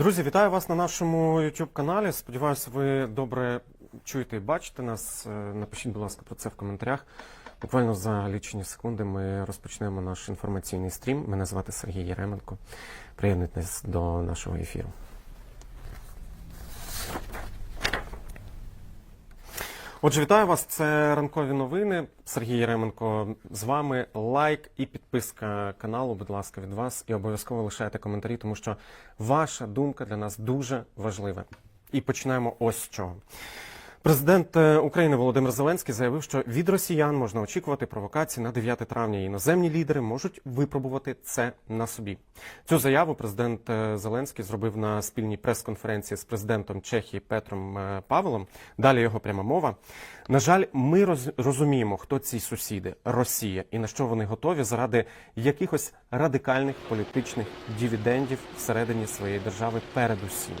Друзі, вітаю вас на нашому YouTube каналі. Сподіваюся, ви добре чуєте і бачите нас. Е, Напишіть, будь ласка, про це в коментарях. Буквально за лічені секунди ми розпочнемо наш інформаційний стрім. Мене звати Сергій Єременко. Приєднуйтесь до нашого ефіру. Отже, вітаю вас. Це ранкові новини. Сергій Єременко з вами. Лайк і підписка каналу, будь ласка, від вас. І обов'язково лишайте коментарі, тому що ваша думка для нас дуже важлива. І починаємо ось з чого. Президент е, України Володимир Зеленський заявив, що від росіян можна очікувати провокації на 9 травня. Іноземні лідери можуть випробувати це на собі. Цю заяву президент е, Зеленський зробив на спільній прес-конференції з президентом Чехії Петром е, Павелом. Далі його пряма мова. На жаль, ми роз- розуміємо, хто ці сусіди Росія і на що вони готові заради якихось радикальних політичних дивідендів всередині своєї держави передусім.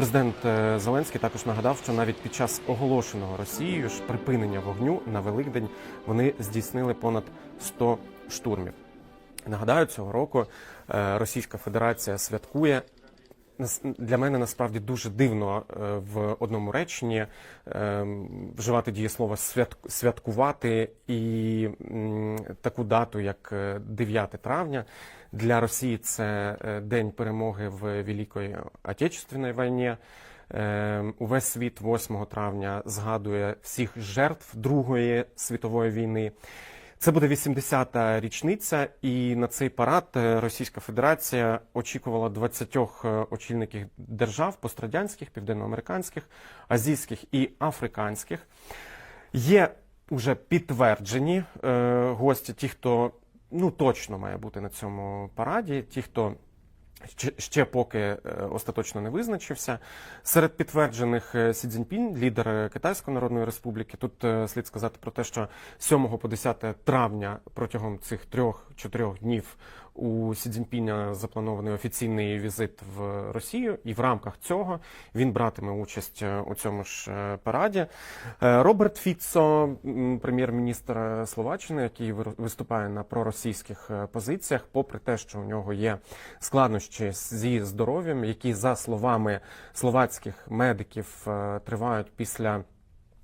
Президент е, Зеленський також нагадав, що навіть під час оголошеного Росією ж припинення вогню на Великдень вони здійснили понад 100 штурмів. Нагадаю, цього року е, Російська Федерація святкує. Для мене насправді дуже дивно е, в одному реченні вживати дієслово «свят- святкувати і таку дату, як е, 9 травня. Для Росії це е, день перемоги в Великій Отечественній війні. Е, Увесь світ 8 травня згадує всіх жертв Другої світової війни. Це буде 80-та річниця, і на цей парад е, Російська Федерація очікувала 20 е, очільників держав пострадянських, південноамериканських, азійських і африканських. Є уже підтверджені е, гості, ті, хто ну точно має бути на цьому параді, ті, хто ще, поки е, остаточно не визначився. Серед підтверджених е, Сі Цзіньпін, лідер е, Китайської Народної Республіки. Тут слід сказати про те, що 7 по 10 травня протягом цих трьох-чотирьох днів у Сі Цзіньпіня запланований офіційний візит в Росію, і в рамках цього він братиме участь е, у цьому ж е, параді. Е, Роберт Фіцо, прем'єр-міністр Словаччини, який виступає на проросійських позиціях, попри те, що у нього є складнощі зі здоров'ям, які за словами словацьких медиків тривають після.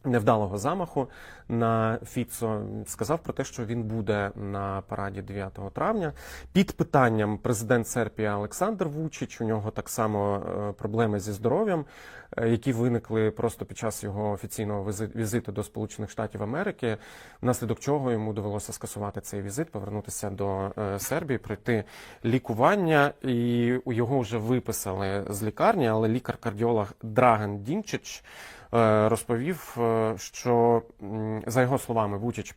Невдалого замаху на Фіцо сказав про те, що він буде на параді 9 травня. Під питанням президент Сербії Олександр Вучич. У нього так само е, проблеми зі здоров'ям, е, які виникли просто під час його офіційного візи- візиту до Сполучених Штатів Америки, внаслідок чого йому довелося скасувати цей візит, повернутися до е, Сербії, пройти лікування. І його вже виписали з лікарні, але лікар-кардіолог Драган Дінчич розповів, е, що за його словами Вучич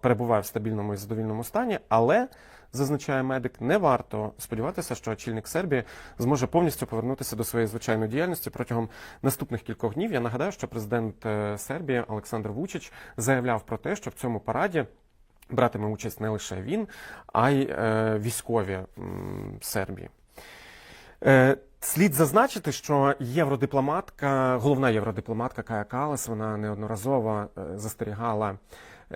перебуває в стабільному і задовільному стані, але зазначає медик, не варто сподіватися, що очільник Сербії зможе повністю повернутися до своєї звичайної діяльності протягом наступних кількох днів. Я нагадаю, що президент е, Сербії Олександр Вучич заявляв про те, що в цьому параді. Братиме участь не лише він, а й е, військові м, Сербії. Е, Слід зазначити, що євродипломатка, головна євродипломатка Кая Калас, вона неодноразово е, застерігала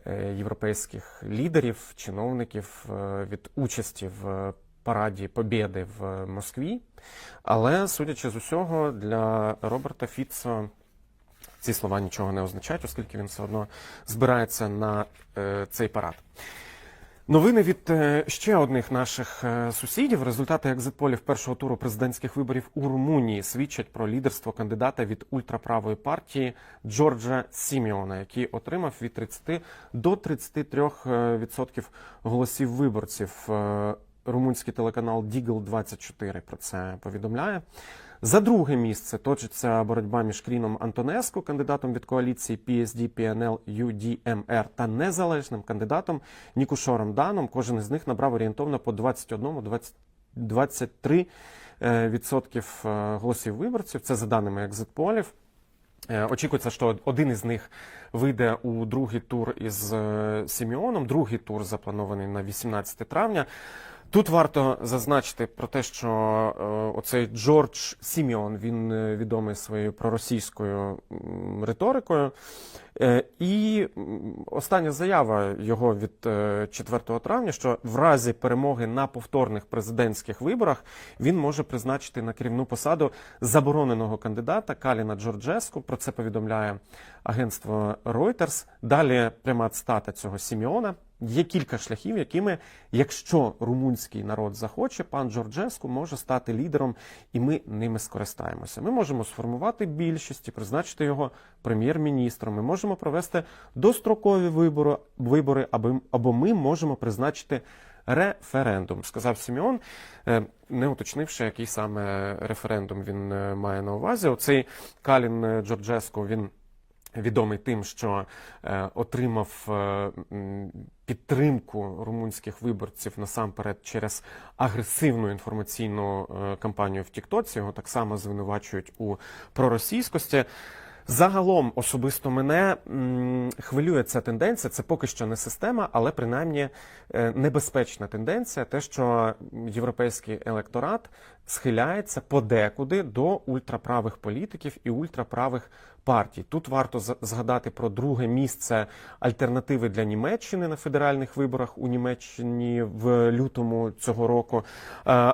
е, європейських лідерів, чиновників е, від участі в параді Побєди в Москві. Але, судячи з усього, для Роберта Фіцо ці слова нічого не означають, оскільки він все одно збирається на цей парад. Новини від е, ще одних наших е, сусідів. Результати екзитполів першого туру президентських виборів у Румунії свідчать про лідерство кандидата від ультраправої партії Джорджа Сіміона, який отримав від 30 до 33 е, відсотків голосів виборців. Румунський телеканал Дігл 24 про це повідомляє. За друге місце точиться боротьба між Кріном Антонеско, кандидатом від коаліції PSD, PNL, UDMR та незалежним кандидатом Нікушором Даном. Кожен із них набрав орієнтовно по 21-23 е, відсотків е, голосів виборців. Це за даними екзитполів. Е, Очікується, що один із них вийде у другий тур із Сіміоном. Другий тур запланований на 18 травня. Тут варто зазначити про те, що е, оцей Джордж Сіміон він е, відомий своєю проросійською риторикою. Е, І остання заява його від е, 4 травня, що в разі перемоги на повторних президентських виборах він може призначити на керівну посаду забороненого кандидата Каліна Джорджеску. Про це повідомляє агентство Reuters. Далі пряма цитата цього Сіміона. Є кілька шляхів, якими, якщо румунський народ захоче, пан Джорджеску може стати лідером, і ми ними скористаємося. Ми можемо сформувати більшість і призначити його прем'єр-міністром. Ми можемо провести дострокові вибори, вибори або, або ми можемо призначити референдум, сказав Сімеон, е, не уточнивши, який саме референдум він е, має на увазі. Оцей Калін е, Джорджеску він відомий тим, що е, отримав е, підтримку румунських виборців насамперед через агресивну інформаційну е, кампанію в Тіктоці. Його так само звинувачують у проросійськості. Загалом особисто мене хвилює ця тенденція. Це поки що не система, але принаймні небезпечна тенденція, те, що європейський електорат схиляється подекуди до ультраправих політиків і ультраправих партій. Тут варто згадати про друге місце альтернативи для Німеччини на федеральних виборах у Німеччині в лютому цього року. Е,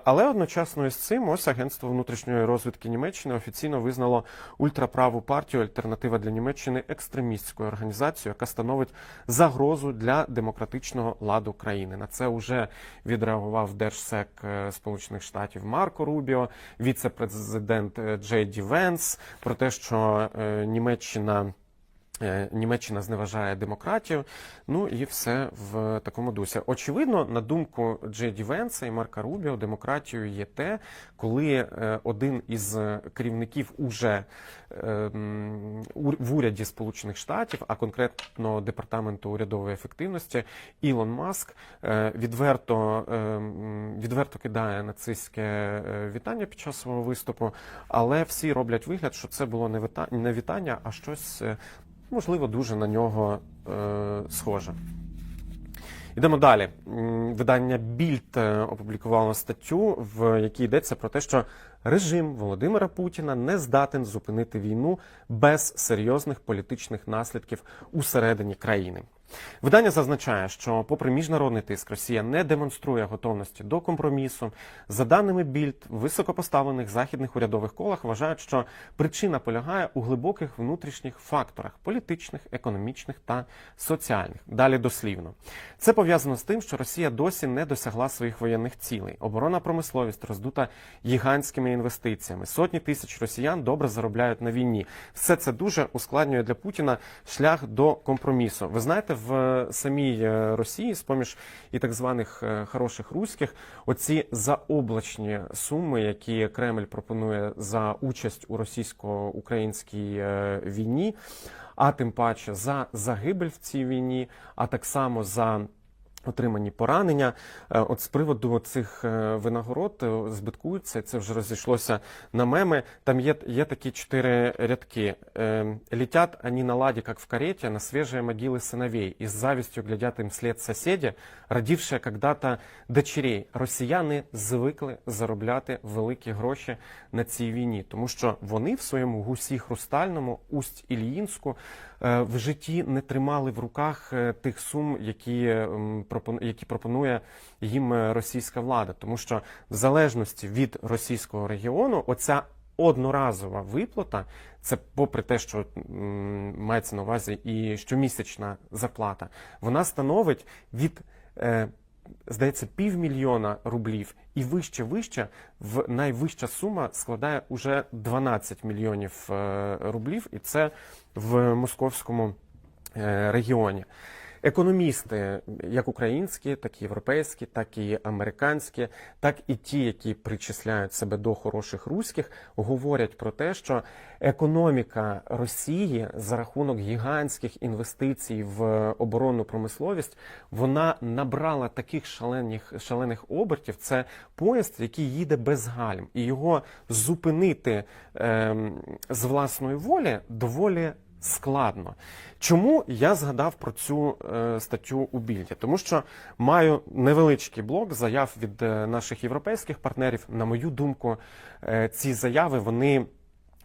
Але одночасно із цим ось агентство внутрішньої розвідки Німеччини офіційно визнало ультраправу партію Альтернатива для Німеччини екстремістською організацією, яка становить загрозу для демократичного ладу країни. На це вже відреагував держсек е, Сполучених Штатів Марко Рубіо, віце-президент е, Джей Ді Венс, про те, що е, Німеччина. Е, Німеччина зневажає демократію, ну і все в такому дусі. Очевидно, на думку Джеді Венса і Марка Рубіо, демократією є те, коли е, один із керівників уже е, в уряді Сполучених Штатів, а конкретно департаменту урядової ефективності, Ілон Маск відверто, відверто кидає нацистське вітання під час свого виступу, але всі роблять вигляд, що це було не вітання, а щось. Можливо, дуже на нього е, схоже. Йдемо далі. Видання Більд е, опублікувало статтю, в якій йдеться про те, що режим Володимира Путіна не здатен зупинити війну без серйозних політичних наслідків усередині країни. Видання зазначає, що, попри міжнародний тиск, Росія не демонструє готовності до компромісу. За даними Більд, високопоставлених західних урядових колах вважають, що причина полягає у глибоких внутрішніх факторах політичних, економічних та соціальних. Далі дослівно. Це пов'язано з тим, що Росія досі не досягла своїх воєнних цілей. Оборонна промисловість роздута гігантськими інвестиціями. Сотні тисяч росіян добре заробляють на війні. Все це дуже ускладнює для Путіна шлях до компромісу. Ви знаєте, в самій е, Росії, з поміж і так званих е, хороших руських, оці заоблачні суми, які Кремль пропонує за участь у російсько-українській е, війні, а тим паче за загибель в цій війні, а так само за отримані поранення. Е, От з приводу цих е, винагород е, збиткуються, це вже розійшлося на меми. Там є, є такі чотири рядки. Летят они на ладе, как в карете, на свежие могилы сыновей. И с завистью глядят им вслед соседи, родившие когда-то дочерей. Росіяни звикли заробляти великі гроші на цій війні, тому що вони в своєму гусі хрустальному, усть Ільїнську, в житті не тримали в руках е, тих сум, які, ем, які пропонує їм е, російська влада. Тому що в залежності від російського регіону, оця одноразова виплата, це попри те, що мається на увазі і щомісячна зарплата, вона становить від. е, Здається, півмільйона рублів і вище вище в найвища сума складає уже 12 мільйонів е, рублів, і це в московському е, регіоні. Економісти, як українські, так і європейські, так і американські, так і ті, які причисляють себе до хороших руських, говорять про те, що економіка Росії за рахунок гігантських інвестицій в оборонну промисловість вона набрала таких шалених, шалених обертів. Це поїзд, який їде без гальм, і його зупинити ем, з власної волі доволі складно. Чому я згадав про цю е, статтю у більді? Тому що маю невеличкий блок заяв від е, наших європейських партнерів. На мою думку, е, ці заяви вони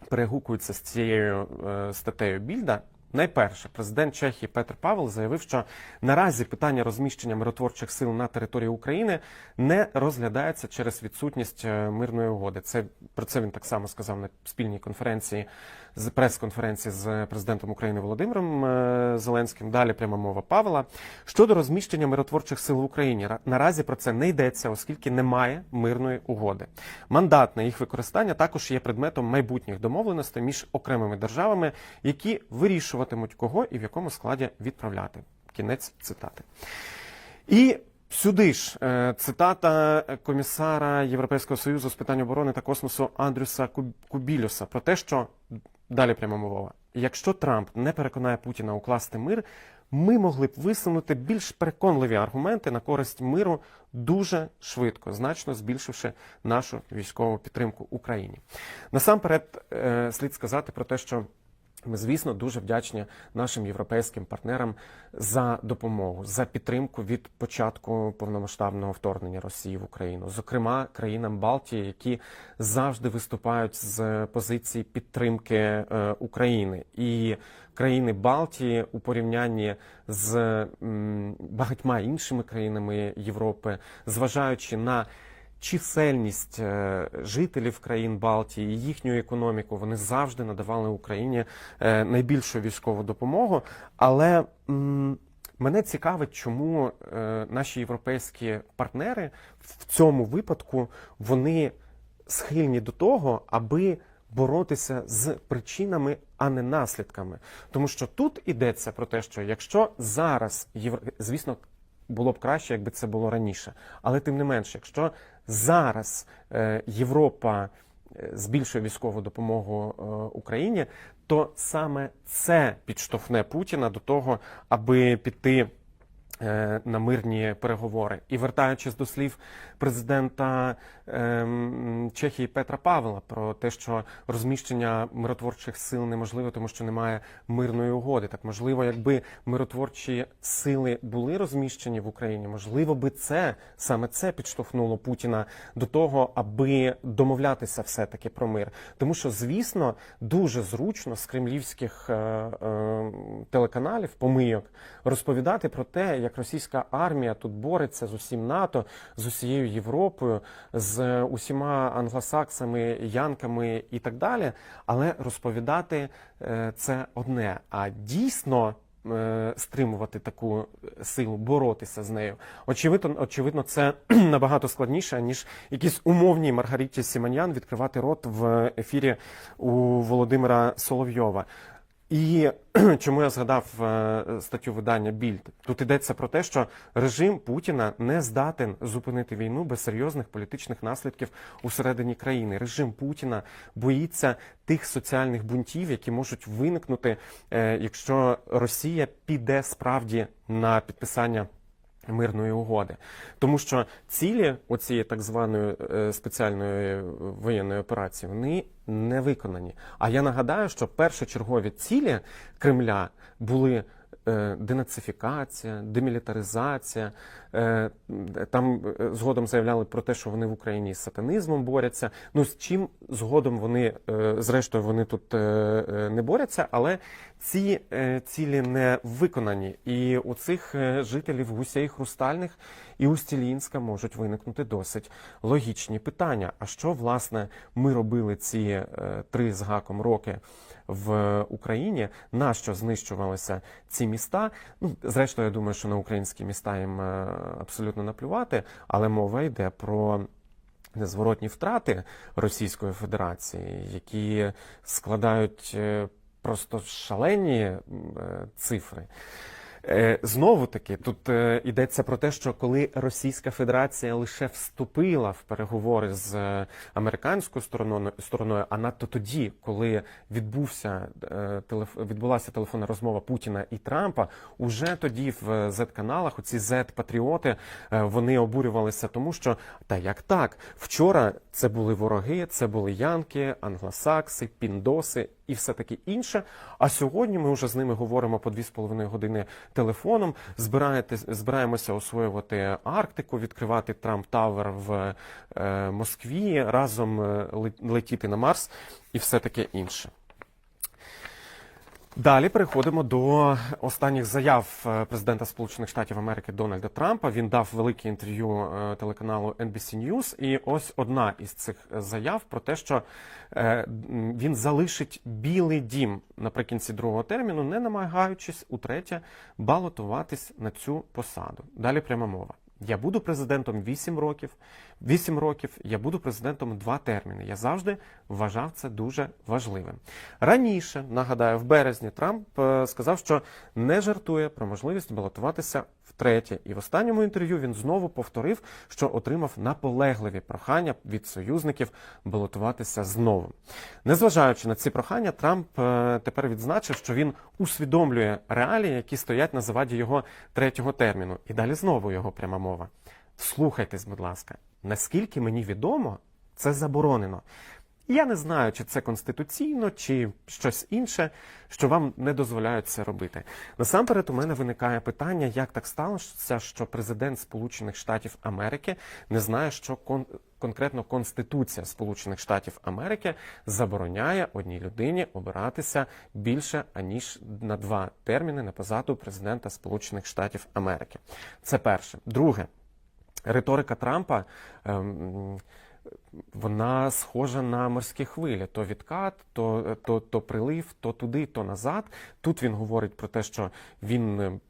перегукуються з цією е, статтею Більда. Найперше, президент Чехії Петр Павел заявив, що наразі питання розміщення миротворчих сил на території України не розглядається через відсутність е, мирної угоди. Це про це він так само сказав на спільній конференції з прес-конференції з президентом України Володимиром е, Зеленським. Далі пряма мова Павла щодо розміщення миротворчих сил в Україні. Ра- Наразі про це не йдеться, оскільки немає мирної угоди. Мандат на їх використання також є предметом майбутніх домовленостей між окремими державами, які вирішуватимуть кого і в якому складі відправляти. Кінець цитати. І сюди ж е, цитата комісара Європейського союзу з питань оборони та космосу Андрюса Куб- Кубілюса про те, що далі пряма мова. Якщо Трамп не переконає Путіна укласти мир, ми могли б висунути більш переконливі аргументи на користь миру дуже швидко, значно збільшивши нашу військову підтримку Україні. Насамперед е, слід сказати про те, що ми, звісно, дуже вдячні нашим європейським партнерам за допомогу, за підтримку від початку повномасштабного вторгнення Росії в Україну, зокрема країнам Балтії, які завжди виступають з позиції підтримки е, України. І країни Балтії у порівнянні з багатьма іншими країнами Європи, зважаючи на чисельність е, жителів країн Балтії, і їхню економіку, вони завжди надавали Україні е, найбільшу військову допомогу. Але мене цікавить, чому е, наші європейські партнери в цьому випадку вони схильні до того, аби боротися з причинами, а не наслідками. Тому що тут йдеться про те, що якщо зараз звісно. Було б краще, якби це було раніше. Але тим не менше, якщо зараз е, Європа е, збільшує військову допомогу е, Україні, то саме це підштовхне Путіна до того, аби піти на мирні переговори. І вертаючись до слів президента ем, Чехії Петра Павла про те, що розміщення миротворчих сил неможливо, тому що немає мирної угоди. Так можливо, якби миротворчі сили були розміщені в Україні, можливо би це саме це підштовхнуло Путіна до того, аби домовлятися все-таки про мир. Тому що, звісно, дуже зручно з кремлівських е, е, телеканалів помийок розповідати про те, як російська армія тут бореться з усім НАТО, з усією Європою, з усіма англосаксами, янками і так далі. Але розповідати е, це одне. А дійсно е, стримувати таку силу, боротися з нею. Очевидно, очевидно, це набагато складніше, ніж якісь умовні Маргариті Сіманян відкривати рот в ефірі у Володимира Соловйова. І чому я згадав е, статтю видання Більд? Тут йдеться про те, що режим Путіна не здатен зупинити війну без серйозних політичних наслідків усередині країни. Режим Путіна боїться тих соціальних бунтів, які можуть виникнути, е, якщо Росія піде справді на підписання. Мирної угоди, тому що цілі оцієї так званої е, спеціальної воєнної операції вони не виконані. А я нагадаю, що першочергові цілі Кремля були денацифікація, демілітаризація. Е, Там е, згодом заявляли про те, що вони в Україні з сатанізмом борються. Ну з чим згодом вони, е, зрештою, вони тут е, е, не борються, але ці е, цілі не виконані. І у цих е, жителів гусей хрустальних і Устілінська можуть виникнути досить логічні питання. А що власне ми робили ці е, три з гаком роки в Україні? На що знищувалися ці міста? Ну, зрештою, я думаю, що на українські міста їм е, абсолютно наплювати, але мова йде про. Незворотні втрати Російської Федерації, які складають е, просто шалені цифри. Е, Знову таки, тут е, йдеться про те, що коли Російська Федерація лише вступила в переговори з е, американською стороною, а надто тоді, коли відбувся відбулася телефонна розмова Путіна і Трампа, уже тоді в Z-каналах оці Z-патріоти вони обурювалися, тому що та як так, вчора це були вороги, це були янки, англосакси, піндоси. І все таке інше. А сьогодні ми вже з ними говоримо по 2,5 години телефоном. Збираєте, збираємося освоювати Арктику, відкривати Трамп Тавер в е, Москві, разом е, летіти на Марс і все таке інше. Далі переходимо до останніх заяв е, президента Сполучених Штатів Америки Дональда Трампа. Він дав велике інтерв'ю е, телеканалу NBC News, і ось одна із цих заяв про те, що е, він залишить Білий дім наприкінці другого терміну, не намагаючись утретє балотуватись на цю посаду. Далі пряма мова. Я буду президентом 8 років. 8 років я буду президентом два терміни. Я завжди вважав це дуже важливим. Раніше, нагадаю, в березні Трамп е, сказав, що не жартує про можливість балотуватися втретє. І в останньому інтерв'ю він знову повторив, що отримав наполегливі прохання від союзників балотуватися знову. Незважаючи на ці прохання, Трамп е, тепер відзначив, що він усвідомлює реалії, які стоять на заваді його третього терміну. І далі знову його пряма мова. Слухайтесь, будь ласка, наскільки мені відомо, це заборонено. Я не знаю, чи це конституційно, чи щось інше, що вам не дозволяють це робити. Насамперед, у мене виникає питання, як так сталося, що президент Сполучених Штатів Америки не знає, що кон- конкретно Конституція Сполучених Штатів Америки забороняє одній людині обиратися більше аніж на два терміни на посаду президента Сполучених Штатів Америки. Це перше. Друге, риторика Трампа. ем, вона схожа на морські хвилі: то відкат, то, то, то прилив, то туди, то назад. Тут він говорить про те, що він е,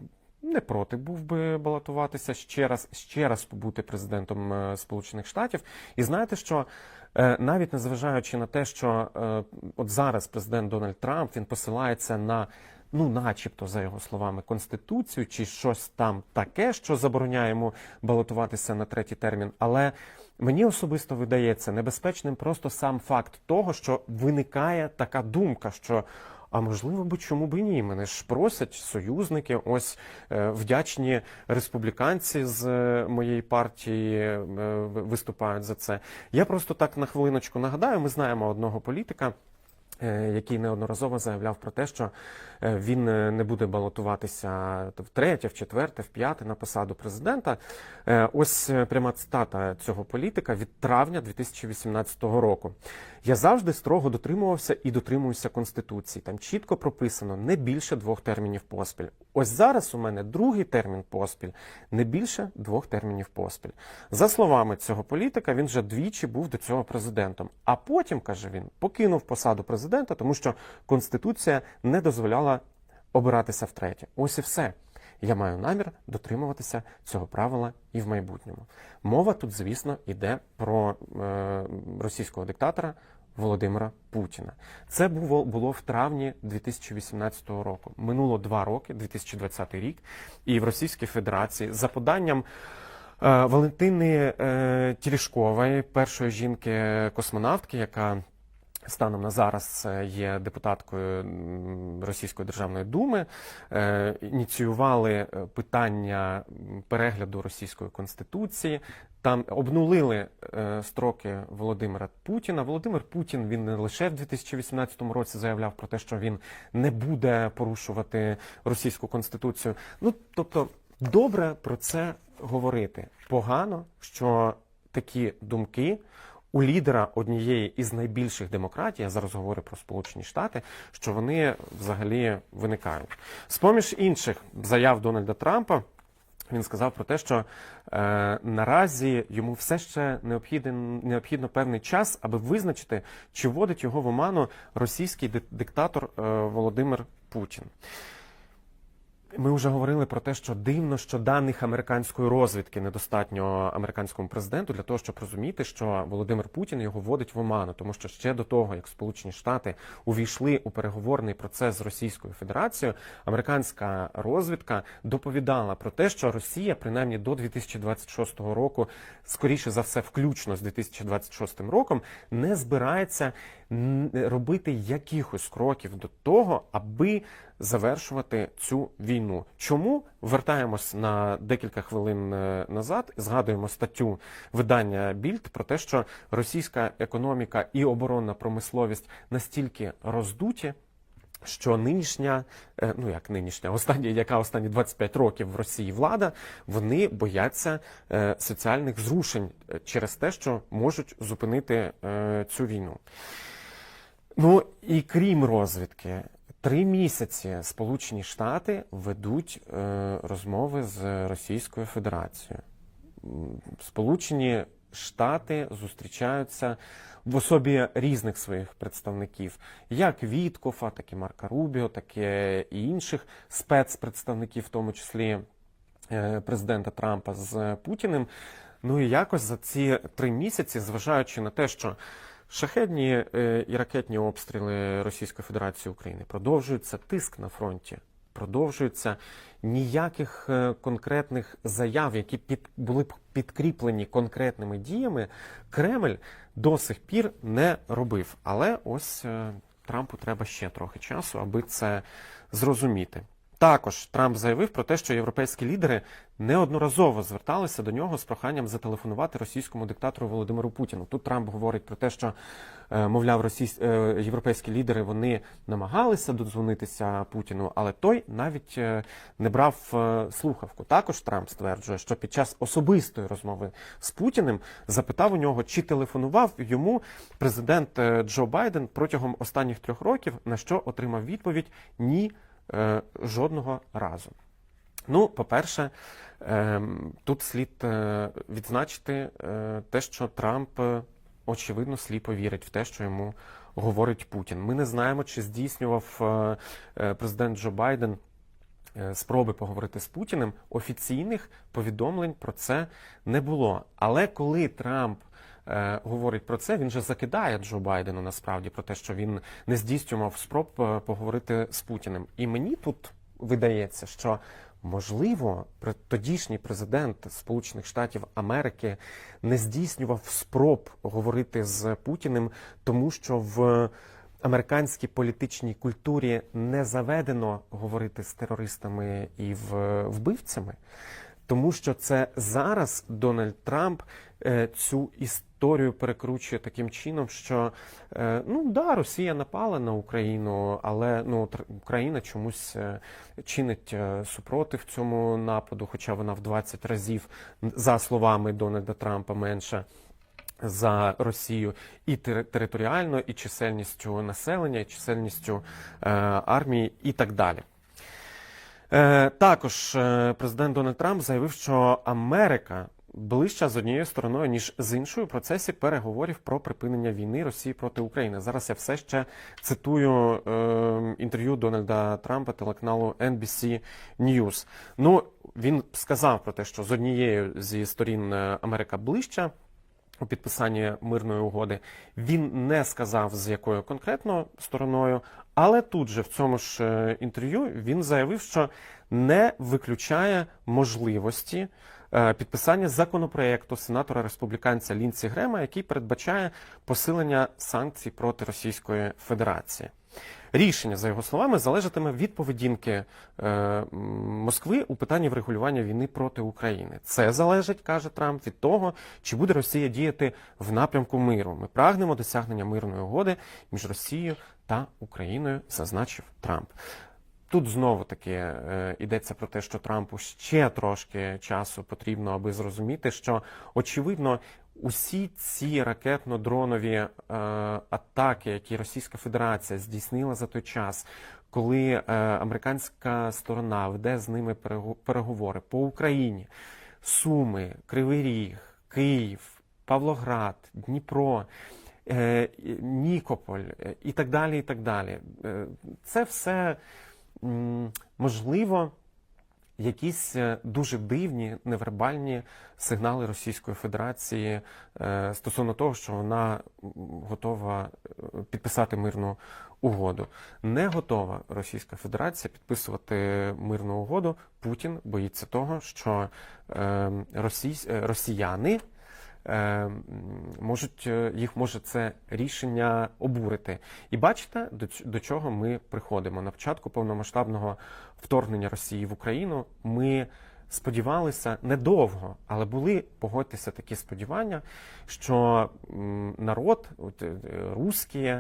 не проти був би балотуватися ще раз, ще раз побути президентом е, Сполучених Штатів. І знаєте, що е, навіть незважаючи на те, що от зараз президент Дональд Трамп він посилається на. Ну, начебто, за його словами, конституцію чи щось там таке, що забороняє йому балотуватися на третій термін. Але мені особисто видається небезпечним просто сам факт того, що виникає така думка, що а можливо би чому би ні? Мене ж просять союзники, ось е, вдячні республіканці з е, моєї партії е, виступають за це. Я просто так на хвилиночку нагадаю, ми знаємо одного політика. Який неодноразово заявляв про те, що він е, не буде балотуватися в третє, в четверте, в п'яте на посаду президента. Е, Ось е, пряма цитата цього політика від травня 2018 року. Я завжди строго дотримувався і дотримуюся конституції. Там чітко прописано не більше двох термінів поспіль. Ось зараз у мене другий термін поспіль, не більше двох термінів поспіль. За словами цього політика, він вже двічі був до цього президентом. А потім, каже він, покинув посаду президента, тому що конституція не дозволяла обиратися втретє. Ось і все. Я маю намір дотримуватися цього правила і в майбутньому. Мова тут, звісно, йде про е, російського диктатора Володимира Путіна. Це було, було в травні 2018 року. Минуло два роки, 2020 рік, і в Російській Федерації за поданням. е, Валентини е, Тілішкової, першої жінки-космонавтки, яка станом на зараз є депутаткою Російської державної думи, е, ініціювали е, питання перегляду російської конституції. Там обнулили е, строки Володимира Путіна. Володимир Путін він не лише в 2018 році заявляв про те, що він не буде порушувати російську конституцію. Ну тобто, добре про це говорити. Погано, що такі думки у лідера однієї із найбільших демократій, я зараз говорю про Сполучені Штати, що вони взагалі виникають. З поміж інших заяв Дональда Трампа. Він сказав про те, що е, наразі йому все ще необхіден, необхідно певний час, аби визначити, чи вводить його в оману російський ди- диктатор е, Володимир Путін. Ми вже говорили про те, що дивно, що даних американської розвідки недостатньо американському президенту для того, щоб розуміти, що Володимир Путін його вводить в оману, тому що ще до того, як Сполучені Штати увійшли у переговорний процес з Російською Федерацією, американська розвідка доповідала про те, що Росія, принаймні до 2026 року, скоріше за все, включно з 2026 роком, не збирається робити якихось кроків до того, аби завершувати цю війну. Чому вертаємось на декілька хвилин е, назад, згадуємо статтю видання Більд про те, що російська економіка і оборонна промисловість настільки роздуті. Що нинішня, е, ну як нинішня, остання, яка останні 25 років в Росії влада, вони бояться е, соціальних зрушень через те, що можуть зупинити цю війну. Ну і крім розвідки, три місяці Сполучені Штати ведуть е, розмови з Російською Федерацією. Сполучені Штати зустрічаються в особі різних своїх представників, як Віткофа, так і Марка Рубіо, так і інших спецпредставників, в тому числі е, президента Трампа з Путіним. Ну і якось за ці три місяці, зважаючи на те, що шахедні е, і ракетні обстріли Російської Федерації України продовжується тиск на фронті. Продовжується ніяких е, конкретних заяв, які під були б підкріплені конкретними діями, Кремль до сих пір не робив. Але ось е, Трампу треба ще трохи часу, аби це зрозуміти. Також Трамп заявив про те, що європейські лідери неодноразово зверталися до нього з проханням зателефонувати російському диктатору Володимиру Путіну. Тут Трамп говорить про те, що е, мовляв, російсь... е, європейські лідери вони намагалися додзвонитися Путіну, але той навіть е, не брав слухавку. Також Трамп стверджує, що під час особистої розмови з Путіним запитав у нього, чи телефонував йому президент Джо Байден протягом останніх трьох років, на що отримав відповідь ні жодного разу. Ну, по-перше, ем, тут слід е, відзначити е, те, що Трамп е, очевидно сліпо вірить в те, що йому говорить Путін. Ми не знаємо, чи здійснював е, е, президент Джо Байден е, спроби поговорити з Путіним. Офіційних повідомлень про це не було. Але коли Трамп е, говорить про це, він же закидає Джо Байдену насправді про те, що він не здійснював спроб е, поговорити з Путіним. І мені тут видається, що можливо тодішній президент Сполучених Штатів Америки не здійснював спроб говорити з Путіним, тому що в американській політичній культурі не заведено говорити з терористами і вбивцями. Тому що це зараз Дональд Трамп е, цю історію перекручує таким чином, що е, ну да, Росія напала на Україну, але ну Україна чомусь е, чинить супротив цьому нападу, хоча вона в 20 разів, за словами Дональда Трампа, менша за Росію і тери- територіально, і чисельністю населення, і чисельністю е, армії, і так далі. Е, також е, президент Дональд Трамп заявив, що Америка ближча з однією стороною, ніж з іншою в процесі переговорів про припинення війни Росії проти України. Зараз я все ще цитую е, інтерв'ю Дональда Трампа телеканалу NBC News. Ну, він сказав про те, що з однією зі сторін е, Америка ближча у підписанні мирної угоди. Він не сказав, з якою конкретно стороною, але тут же в цьому ж е, інтерв'ю він заявив, що не виключає можливості е, підписання законопроекту сенатора республіканця Лінці Грема, який передбачає посилення санкцій проти Російської Федерації. Рішення, за його словами, залежатиме від поведінки е, Москви у питанні врегулювання війни проти України. Це залежить, каже Трамп, від того, чи буде Росія діяти в напрямку миру. Ми прагнемо досягнення мирної угоди між Росією та Україною, зазначив Трамп. Тут знову таки е, йдеться про те, що Трампу ще трошки часу потрібно, аби зрозуміти, що очевидно усі ці ракетно-дронові е, атаки, які Російська Федерація здійснила за той час, коли е, американська сторона веде з ними переговори по Україні, Суми, Кривий Ріг, Київ, Павлоград, Дніпро. Е, Нікополь е, і так далі. і так далі. Е, Це все можливо якісь дуже дивні невербальні сигнали Російської Федерації стосовно того, що вона готова підписати мирну угоду. Не готова Російська Федерація підписувати мирну угоду. Путін боїться того, що е, російсь- е, росіяни можуть е, їх може це рішення обурити. І бачите, до, чого ми приходимо на початку повномасштабного вторгнення Росії в Україну. Ми сподівалися недовго, але були, погодьтеся, такі сподівання, що народ, е, русські,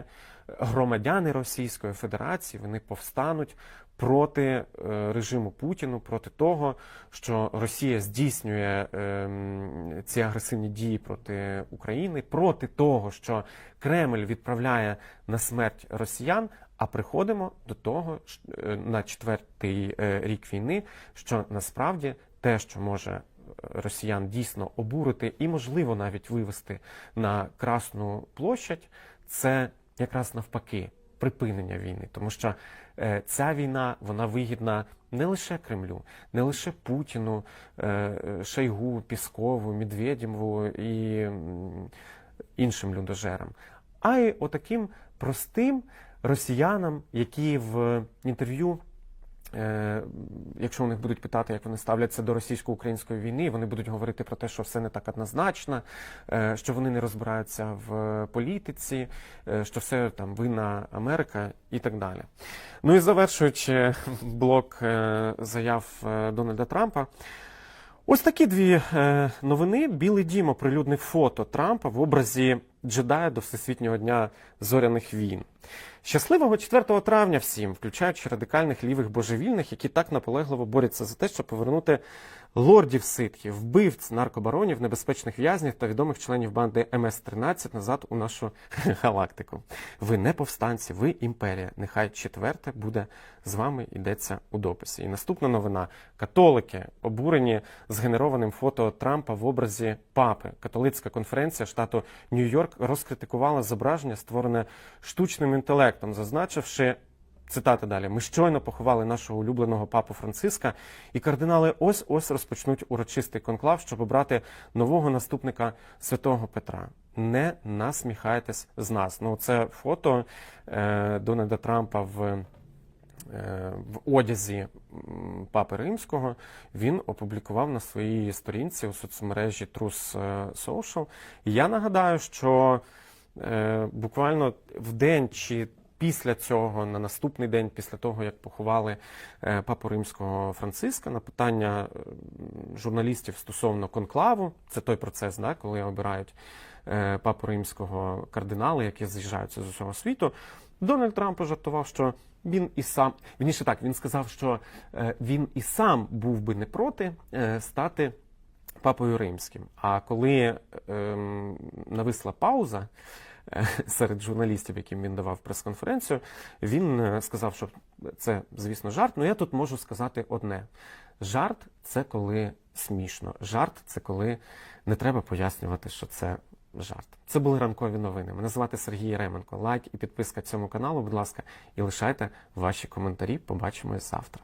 громадяни Російської Федерації, вони повстануть проти е, режиму Путіну, проти того, що Росія здійснює ем, ці агресивні дії проти України, проти того, що Кремль відправляє на смерть росіян. А приходимо до того е, на четвертий е, рік війни, що насправді те, що може росіян дійсно обурити і, можливо, навіть вивести на Красну площадь, це якраз навпаки припинення війни, тому що е, ця війна вона вигідна не лише Кремлю, не лише Путіну, е, Шойгу, Піскову, Медведєву і іншим людожерам, а й отаким простим росіянам, які в інтерв'ю. Е, Якщо у них будуть питати, як вони ставляться до російсько-української війни, вони будуть говорити про те, що все не так однозначно, е, що вони не розбираються в політиці, е, що все там винна Америка і так далі. Ну і завершуючи блок заяв Дональда Трампа. Ось такі дві новини. Білий дім оприлюднив фото Трампа в образі джедая до Всесвітнього дня зоряних війн. Щасливого 4 травня всім, включаючи радикальних лівих божевільних, які так наполегливо борються за те, щоб повернути лордів ситхів, вбивць, наркобаронів, небезпечних в'язнів та відомих членів банди МС-13 назад у нашу галактику. Ви не повстанці, ви імперія. Нехай четверте буде з вами йдеться у дописі. І наступна новина: католики обурені згенерованим фото Трампа в образі папи. Католицька конференція штату Нью-Йорк розкритикувала зображення, створене штучним інтелектом, зазначивши. Цитата далі: ми щойно поховали нашого улюбленого папу Франциска, і кардинали ось ось розпочнуть урочистий конклав, щоб обрати нового наступника святого Петра. Не насміхайтесь з нас. Ну, це фото е, Дональда Трампа в, е, в одязі папи Римського. Він опублікував на своїй сторінці у соцмережі Trus е, Social. І я нагадаю, що буквально в день чи після цього, на наступний день, після того, як поховали е, папу римського Франциска, на питання е, журналістів стосовно конклаву, це той процес, да, коли обирають е, папу римського кардинали, які з'їжджаються з усього світу. Дональд Трамп пожартував, що він і сам вірніше так, він сказав, що е, він і сам був би не проти е, стати папою римським. А коли ем, нависла пауза е, серед журналістів, яким він давав прес-конференцію, він е, сказав, що це, звісно, жарт. Ну я тут можу сказати одне: жарт це коли смішно. Жарт це коли не треба пояснювати, що це жарт. Це були ранкові новини. Мене звати Сергій Ременко. Лайк і підписка цьому каналу, будь ласка, і лишайте ваші коментарі. Побачимось завтра.